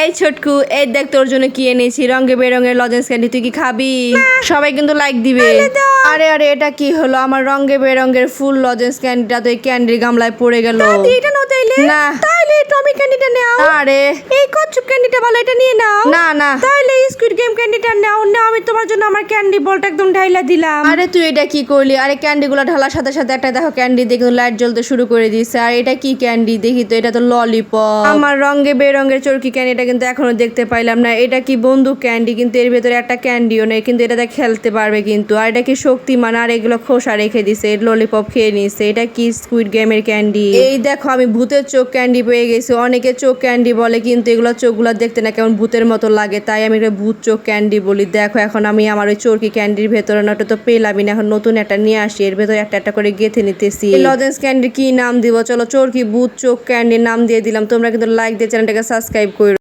এই ছোটকু এই দেখ তোর জন্য কি এনেছি রঙে বেরঙের লজেন্স ক্যান্ডি তুই কি খাবি? সবাই কিন্তু লাইক দিবে। আরে আরে এটা কি হলো? আমার রঙে বেরঙের ফুল লজেন্স ক্যান্ডিটা তো এই ক্যান্ডির গামলায় পড়ে গেল। এটা নাও তাইলে। না। তাইলে টমি ক্যান্ডিটা নাও। আরে। এই কচ্ছপ ক্যান্ডিটা ভালো এটা নিয়ে নাও। না না। তাইলে স্কুইড গেম ক্যান্ডিটা নাও নাও আমি তোমার জন্য আমার ক্যান্ডি বলটা একদম ঢাইলা দিলাম। আরে তুই এটা কি করলি? আরে ক্যান্ডিগুলো ঢালার সাথে সাথে একটা দেখো ক্যান্ডি দেখে লাইট জ্বলতে শুরু করে দিয়েছে। আর এটা কি ক্যান্ডি দেখি তো এটা তো ললিপপ আমার রঙে বেরঙের চরকি ক্যান্ডিটা কিন্তু এখনও দেখতে পাইলাম না। এটা কি বন্দুক ক্যান্ডি কিন্তু এর ভেতরে একটা ক্যান্ডিও নেই কিন্তু এটাতে খেলতে পারবে কিন্তু। আর এটা কি শক্তিমান? আর এগুলো খোসা রেখে দিছে ললিপপ খেয়ে নিছে এটা কি স্কুইড গেমের ক্যান্ডি এই দেখো আমি ভূতের চোখ ক্যান্ডি পেয়ে গেছি। অনেকে চোখ ক্যান্ডি বলে কিন্তু এগুলো চোখগুলো দেখতে না কেমন ভূতের মতো লাগে। তাই আমি ভূত চোখ ক্যান্ডি বলি। দেখো, এখন আমি আমার ওই চরকি ক্যান্ডির ভেতরে না তো পেলামই না, এখন নতুন একটা নিয়ে আসি। এর ভেতরে একটা একটা করে গেঁথে নিতেছি। লজেন্স ক্যান্ডি কি নাম দিব? চলো, চরকি বুথ চোখ ক্যান্ডির নাম দিয়ে দিলাম। তোমরা কিন্তু লাইক দিয়ে চ্যানেলটাকে সাবস্ক্রাইব করো